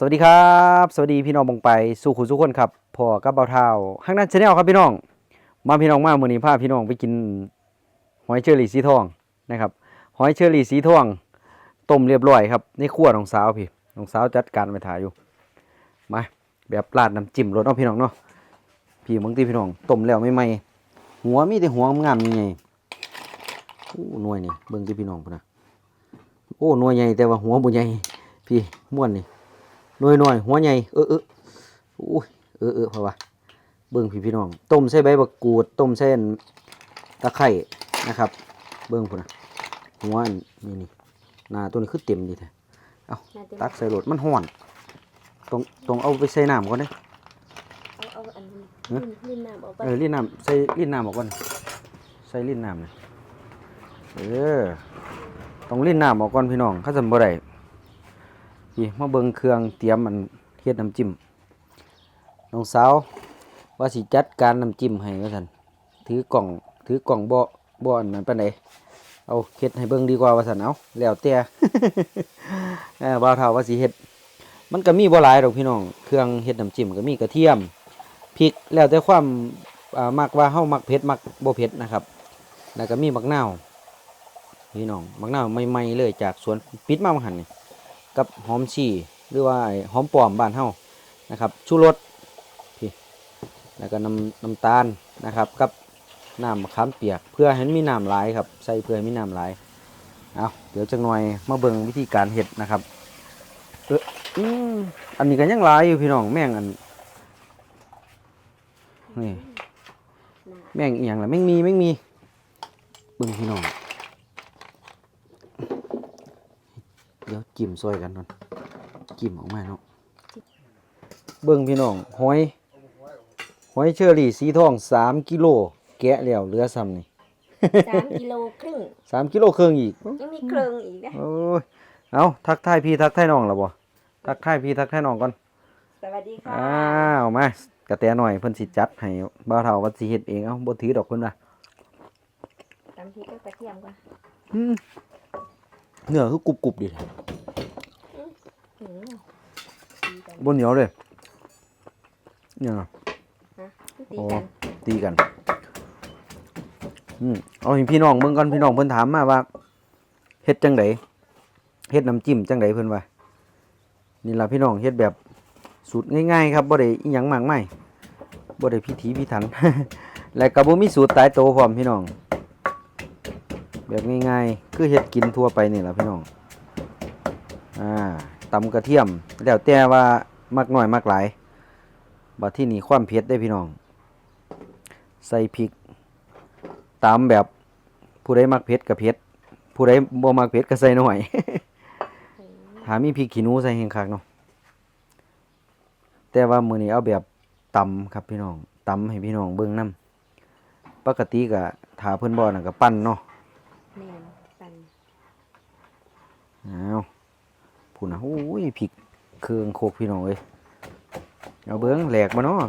สวัสดีครับ สวัสดีพี่น้องบงไปสู่ขุนสุขคนครับพ่อกับเบาเท้าข้างนั้นชาแนลครับพี่น้อง มาพี่น้องมาเมื้อนี้พาพี่น้องไปกินหอยเชอรี่สีทองนะครับหอยเชอรี่สีทองต้มเรียบร้อยครับในครัวน้องสาวพี่น้องสาวจัดการไปถ่ายอยู่มาแบบราดน้ำจิ้มรสเอาพี่น้องเนาะพี่บางทีพี่น้องต้มแล้วไม่ไหมหัวมีแต่หัวงามๆใหญ่ๆโอ้หน่วยนี่เบิ่งที่พี่น้องพุ่นนะโอ้หน่วยใหญ่แต่ว่าหัวบ่ใหญ่พี่ม่วนนี่ หน่อยหน่อยหัวใหญ่เออเอออุ้ยเออเออเพราะว่าเบิ่งพี่พี่น้อง ต้มใส่ใบบักกูด ต้มใส่อันตะไคร่นะครับ เบิ่งพุ่นนะหัวอันนี่นี่หน้าตัวนี้คือเต็มดีแท้เอาตักใส่รถมันห่อนต้องต้องเอาไปใส่น้ำก่อนเด้อเอาเอาอันนี้ฮะลิ้นลิ้นน้ำออกไปเออลิ้นน้ำใส่ลิ้นน้ำออกก่อนใส่ลิ้นน้ำเลยเออต้องลิ้นน้ำออกก่อนพี่น้องเขาจำบ่ได้ พี่มาเบิ่งเครื่องเตรียมมันเฮ็ดน้ำจิ้มน้องสาวว่าสิจัดการน้ำจิ้มให้ว่าซั่นถือกล่องถือกล่องบ่บ่อันนั้นปานใดเอาเฮ็ดให้เบิ่งดีกว่าว่าซั่นเอาแล้วแต่เออบ่าวเฒ่าว่าสิเฮ็ดมันก็มีบ่หลายดอกพี่น้องเครื่องเฮ็ดน้ำจิ้มก็มีกระเทียมพริกแล้วแต่ความอ่ามักว่าเฮามักเผ็ดมักบ่เผ็ดนะครับ แล้วก็มีมักนาวพี่น้องมักนาวใหม่ๆเลยจากสวนปิดมาบ่หันนี่ กับหอมชีหรือว่าหอมปลอมบ้านเฮานะครับชูรสพี่แล้วก็น้ำน้ำตาลนะครับกับน้ำมะขามเปียก เพื่อให้มันมีน้ำหลายครับใส่เพื่อให้มีน้ำหลายเอาเดี๋ยวจังหน่อยมาเบิ่งวิธีการเฮ็ดนะครับเอออันนี้ก็ยังหลายอยู่พี่น้องแม่งอันนี่แม่งอีหยังล่ะแม่งมีแม่งมีเบิ่งพี่น้อง เดี๋ยวจิ้มซอยกันก่อนจิ้มออกมาเนาะเบิ่งพี่น้องหอยหอยเชอรี่สีทองสามกิโลแกะแล้วเหลือซ้ำนี่สามกิโลครึ่งสามกิโลครึ่งอีกยังมีเครื่องอีกนะโอ้ยเอาทักทายพี่ทักทายน้องแล้วบ่ทักทายพี่ทักทายน้องก่อนสวัสดีค่ะอ้าวมากระแตหน่อยเพิ่นสิจัดให้บ่าวเฒ่าว่าสิเฮ็ดเองเอ้าบ่ถือดอกเพิ่นว่าตำพริกก็กระเทียมก่อนอืม เนื้อคือกรุบๆดิหืมตีกันบ่เหนียวเลยเนี่ยฮะตีโอ้กันตีกัน อืมเอาให้พี่น้องเบิ่งก่อนพี่น้องเพิ่นถามมาว่าเฮ็ดจังไดเฮ็ดน้ำจิ้มจังไดเพิ่นว่านี่ล่ะพี่น้องเฮ็ดแบบสูตรง่ายๆครับบ่ได้อีหยังมากมายบ่ได้พิถีพิถัน และก็บ่มีสูตรตายตัวพร้อมพี่น้อง แบบง่ายๆ คือเฮ็ดกินทั่วไปนี่แหละพี่น้อง อ่าตำกระเทียม แล้วแต่ว่ามักน้อยมักหลายบัดที่นี่ความเผ็ดได้พี่น้อง ใส่พริก ตามแบบผู้ใดมักเผ็ดก็เผ็ดผู้ใดบ่มักเผ็ดก็ใส่หน่อยถามีพริกขี้หนูใส่แห้งคักเนาะ แต่ว่ามื้อนี้เอาแบบตำครับพี่น้องตำให้พี่น้องเบิ่งนํปกติก็ถ้าเพิ่นบ่นั่นก็ปั้นเนาะ แม่นปั่น อ้าวพูดนะโอ้ยพริกเครื่องโคกพี่น้องเอ้ยเอาเบิ่งแหลกบ่เนาะ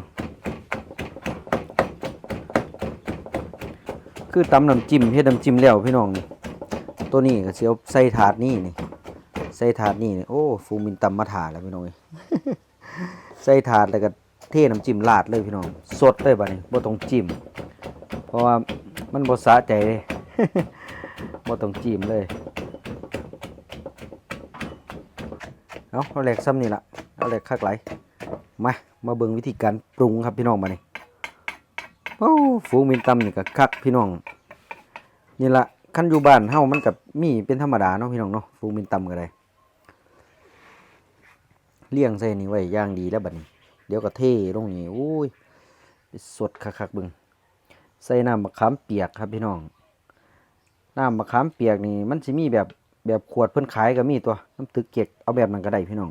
คือตำน้ำจิ้มเฮ็ดน้ำจิ้มแล้วพี่น้องนี่ตัวนี้ก็สิเอาใส่ถาดนี่นี่ใส่ถาดนี่นี่โอ้ฟูมินตำมาถาดแล้วพี่น้องใส่ถาดแล้วก็เทน้ำจิ้มราดเลยพี่น้อง สดเลยบัดนี้บ่ต้องจิ้มเพราะว่ามันบ่สะใจเลยบ่ต้องจิ้มเลย เอาเอาแหลกซ้ำนี่ละเอาแหลกคักไหลมา มาเบิ่งวิธีการปรุงครับพี่น้องมานี่โอ้ฟูมินตำนี่ก็คักพี่น้อง นี่ละขั้นอยู่บ้านเฮามันกับมีเป็นธรรมดาเนาะพี่น้องเนาะฟูมินตำก็ได้เลี้ยงใส่นี่ไว้ย่างดีแล้วบัดนี้ เดี๋ยวก็เทลงนี่โอ้ยสดคักๆเบิ่งใส่น้ำมะขามเปียกครับพี่น้องน้ำมะขามเปียกนี่มันสิมีแบบ แบบขวดเพิ่นขายก็มีตัวน้ำตึกเก็กเอาแบบนั้นก็ได้พี่น้อง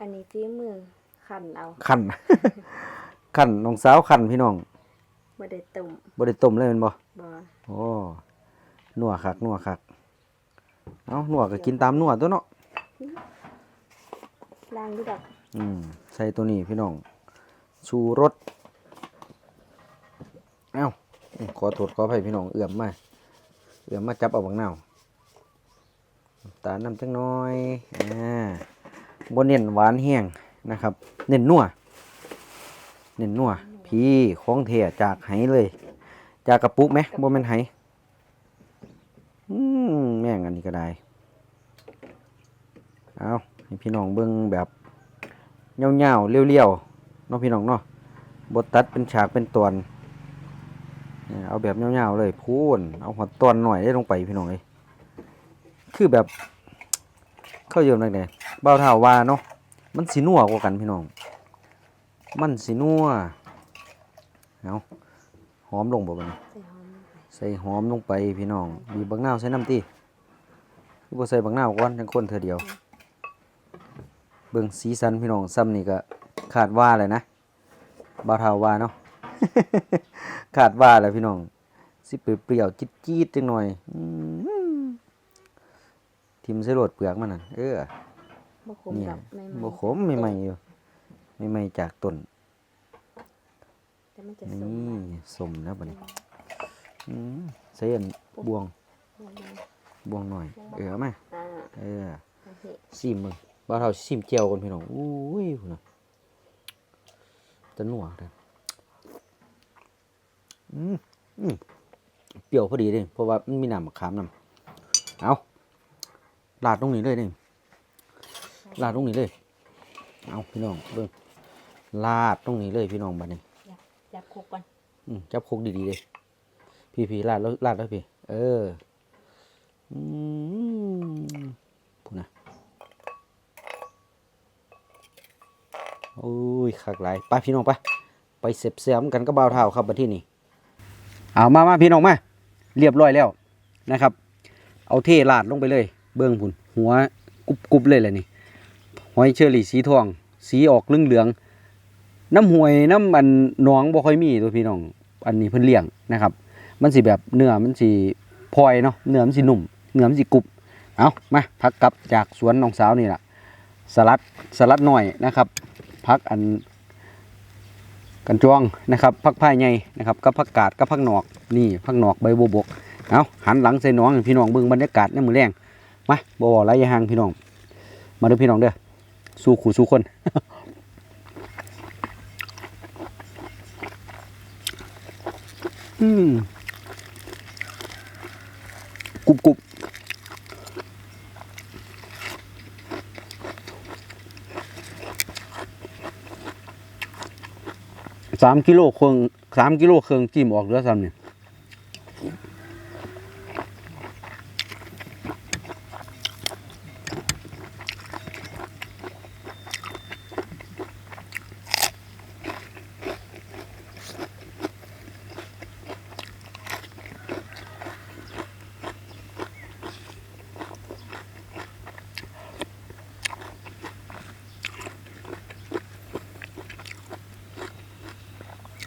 อันนี้ฝีมือขันเอาคั่นคั่นน้องสาวคั่นพี่น้องบ่ได้ต้มบ่ได้ต้มเลยแม่นบ่บ่โอ้นัวคักนัวคักเอานัวก็กินตามนัวตัวเนาะล้างด้วยดอกอืมใส่ตัวนี้พี่น้องชูรสเอ้าขอโทษขออภัยพี่น้องเอื้อมมาเอื้อมมาจับเอาบังนาวน้ำ ตาลน้ำจังน้อยอ่าบ่เน้นหวานแห้งนะครับ เน้นนัวเน้นนัวพี่ของเทจากไหเลย จากกระปุกไหมบ่แม่นไหอืมแม่งอันนี้ก็ได้ เอาให้พี่น้องเบิ่งแบบเงาๆเรียวๆเนาะพี่น้องเนาะบดตัดเป็นฉากเป็นตอนเนี่ยเอาแบบเงาๆเลยพูนเอาหัวตอนหน่อยได้ลงไปพี่น้องเลยคือแบบ ข้าเยิมนั่นไงเบาเท่าว่าเนาะมันสีนัวกว่ากันพี่น้อง มันสีนัวเอาหอมลงบ่บัดนี้ใส่หอมลงไปใส่หอมลงไปพี่น้องบีบบักนาวใส่น้ำตีคือบ่ใส่บักนาวก่อนทั้งคนเธอเดียว เบิ่งสีสันพี่น้องซ้ำนี่ก็ขาดว่าเลยนะบาเทาว่าเนาะขาดว่าเลยพี่น้องสิเปรี้ยวจี๊ดๆจังหน่อยอื ทิมใส่โลดเปลือกมันน่ะเออบ่ขมเนี่ยดอกไม่บ่ขมใหม่ๆอยู่ใหม่ๆจากต้นแต่มันจะนี่สมสมแล้วบัดนี้อืมใส่อันบวงลงมาบวงหน่อย เออเอามาอ่าเออโอเคซิมมึงบ่าวเท่าซิมเจียวก่อนพี่น้องอุ้ยพุ่นน่ะจะนัวเด้ออืมอืมเปรี้ยวพอดีเลยเพราะว่ามันมีน้ำมะขามนำเอา ลาดตรงนี้เลยเด้ลาดตรงนี้เลย เอาพี่น้องเบิ่งลาดตรงนี้เลยพี่น้องบัดนี้จับคุกก่อนอืมจับโคกดีๆเลยพี่พี่ลาดแล้วลาดแล้วพี่ เอออืมพูดนะโอ้ยคักหลายไปพี่น้องไปไปเสบเสียมกันก็บ่าวเท้าครับบัดที่นี่เอามามาพี่น้องมาเรียบร้อยแล้วนะครับ เอาเทลาดลงไปเลย เบื้องพุ่นหัวกุบกุบเลยแหละนี่หอยเชอรี่สีทอง สีออกเหลืองเหลืองน้ำหวยน้ำอันหนองบ่ค่อยมีตัวพี่น้อง อันนี้เพิ่นเลี้ยงนะครับ มันสิแบบเนื้อมันสิพลอยเนาะเนื้อมันสินุ่มเนื้อมันสิกรุบเอามาพักกลับจากสวนน้องสาวนี่แหละสลัดสลัดหน่อยนะครับ พักอันกันจวงนะครับพักผ้ายใหญ่นะครับกับผักกาดกับผักหนอกนี่ผักหนอกใบบัวบกเอาหันหลังใส่น้องพี่น้องเบิ่งบรรยากาศในมือแรง มาบ่บ่ไรอยาห่างพี่น้อง มาด้อพี่น้องเด้อ สู้ขู่สู้คนอืมกรุบกรุบสามกิโลเครื่องสามกิโลเครื่องจิ้มออกเหลือซ้ำเนี่ย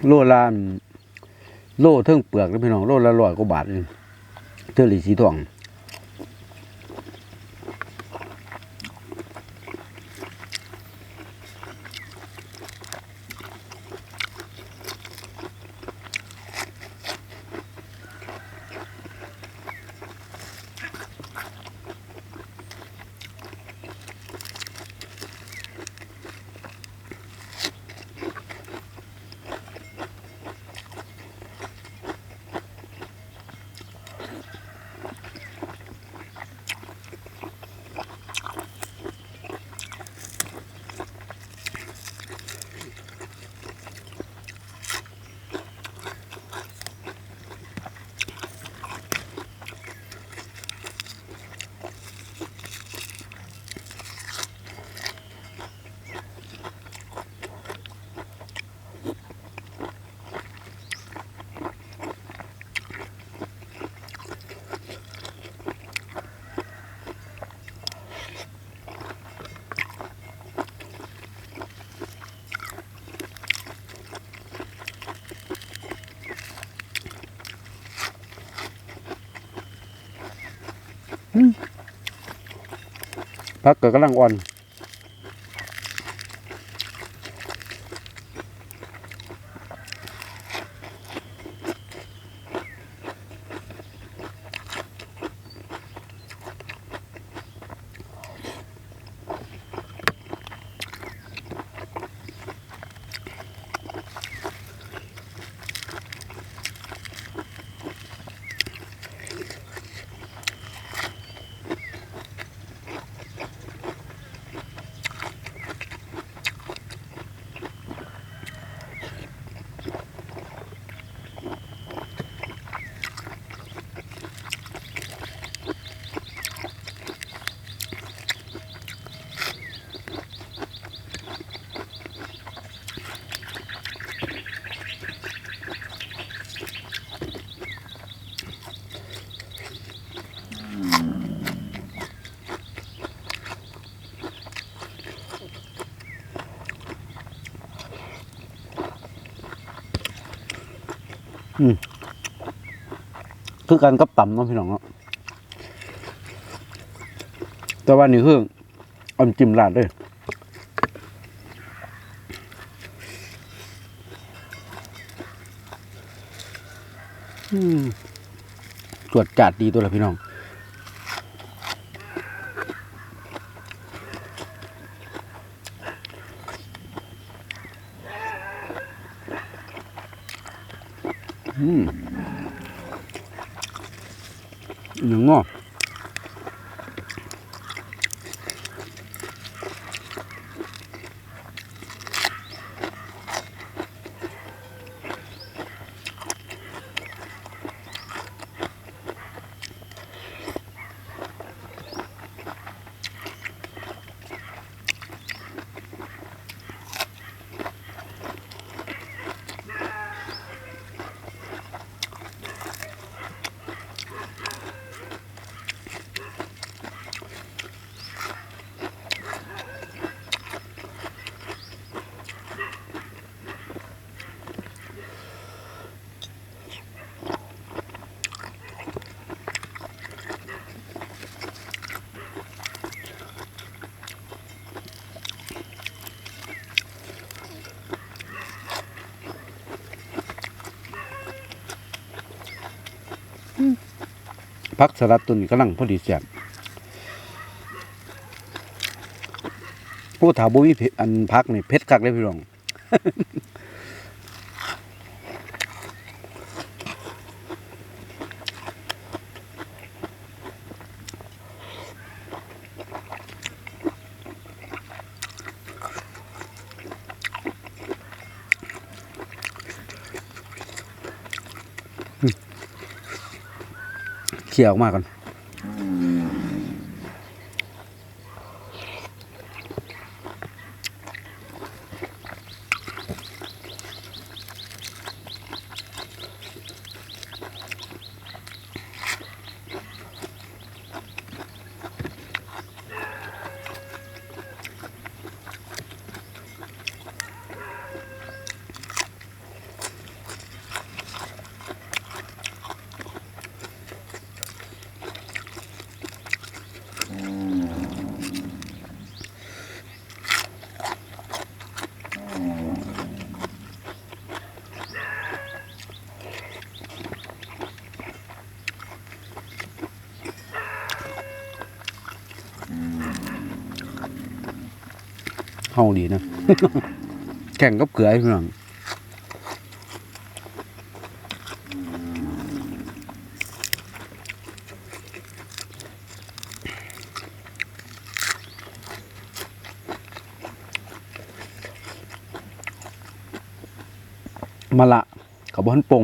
โลละอันโลเทิงเปลือกนะพี่น้องโลละร้อยกว่าบาทเองเท่าหลีสีทอง พักเกิดกำลังอ่อน คือการกับต่ำเนาะพี่น้องเนาะแต่ว่านี่คืออมจิ้มราดเลยตรวจจัดดีตัวละพี่น้อง พักสลัดตัวนี้กำลังพอดีแซ่บผู้ถาบุวิอันพักนี่เพชรคักเลยพี่รอง เขี่ยออกมาก่อน เฮาดีนะ แข่งกับเกลือไอ้พี่น้องมาละกับบ้านปง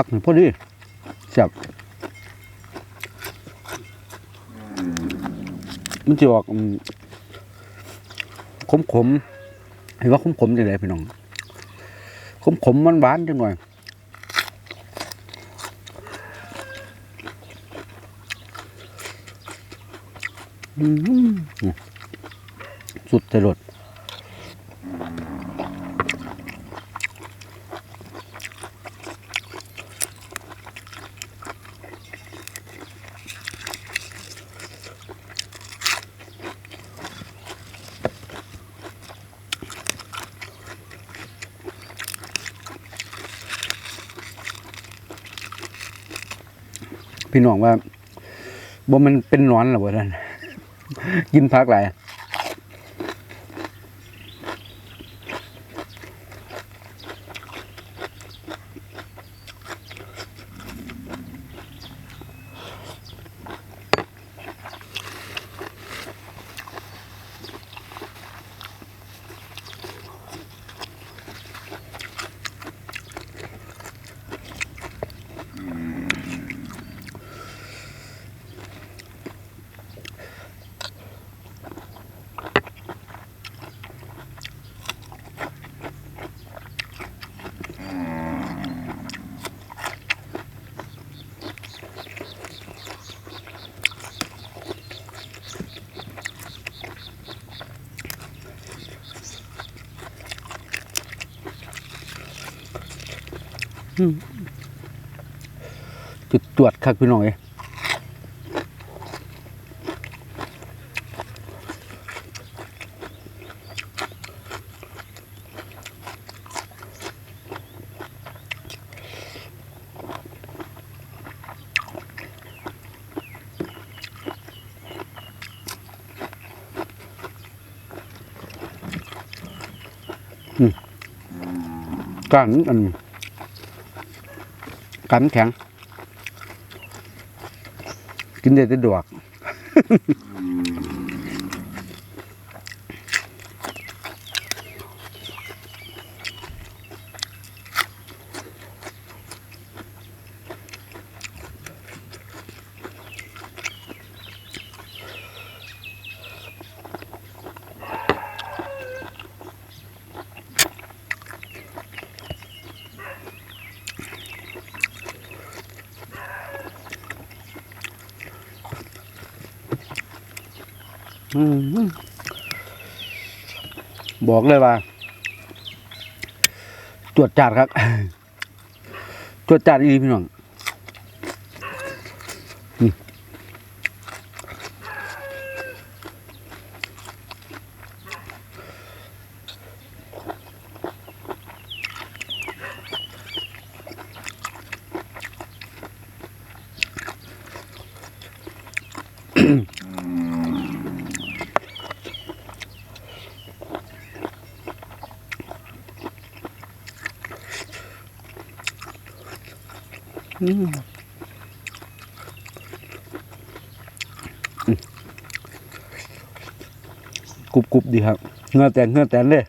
ผักนี่พอดีแซ่บมันจะออกขมขมเห็นว่าขมขมจังไดพี่น้องขมขมมันหวานจังหน่อยสุดใจรส พี่น้องว่าบ่มันเป็นนอนหรอบ่ท่านกินพักหลาย จุดตรวจคักพี่น้องเอ้ยอืมกานอันกันแข็ง กินได้แต่ดอก บอกเลยว่า ตรวจจัดครับ ตรวจจัดอีพี่น้อง กรุบกรุบดีครับเงือแตนเงือแตนเลย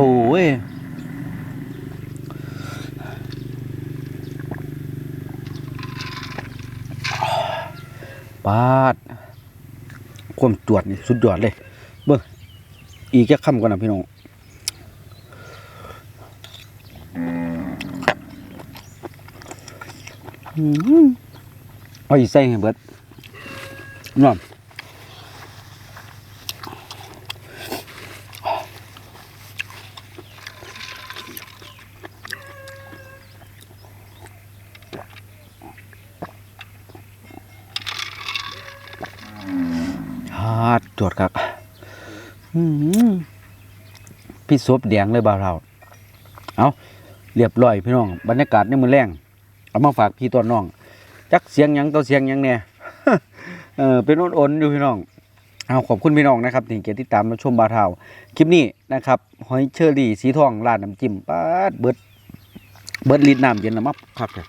โอ้ยปาดความตรวจนี่สุดยอดเลย เบิ่งอีกแค่คำก่อนนะพี่น้องอืมเอาอีใส่ให้เบิดน้อม ฮาด จวดครับพี่ซบแดงเลยบ่าวเราเอาเรียบร้อยพี่น้อง บรรยากาศในมือแรงเอามาฝากพี่ตัวน้อง จักเสียงยังตัวเสียงยังเนี่ยเออเป็นอ่อนๆอยู่พี่น้องเอาขอบคุณพี่น้องนะครับที่เกียรติดตามมาชมบาเทาคลิปนี้นะครับหอยเชอรี่สีทองราดน้ำจิ้มปาดเบิดเบิดลิดน้ำเย็นนะมับครับเลย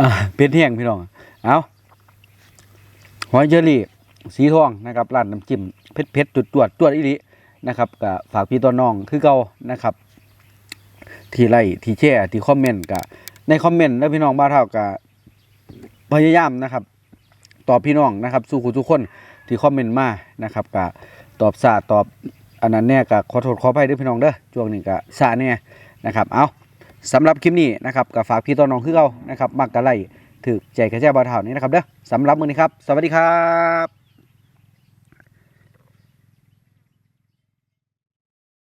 อ่าเป็นเที่งพี่น้อง เอาหอยเชอรี่สีทองนะครับราดน้ำจิ้มเผ็ดเผ็ดจุดจวดจวดอีหลีนะครับก็ฝากพี่ตัวน้องคือเก่านะครับ ที่ไลค์ที่แชร์ที่คอมเมนต์ก็ในคอมเมนต์แล้วพี่น้องบ้าเท่ากับพยายามนะครับตอบพี่น้องนะครับ สู้คุณทุกคนที่คอมเมนต์มานะครับกับตอบสาตอบอันนั้นเนี่ยกับขอโทษขออภัยด้วยพี่น้องเด้อช่วงนี้กับสาเนี่ยนะครับ เอา สำหรับคลิปนี้นะครับกับฝากพี่ต้นน้องคือเรานะครับมักกะไลถือใจกระแจบ้านเท่านี้นะครับเด้อสำหรับมือนี้ครับ สวัสดีครับ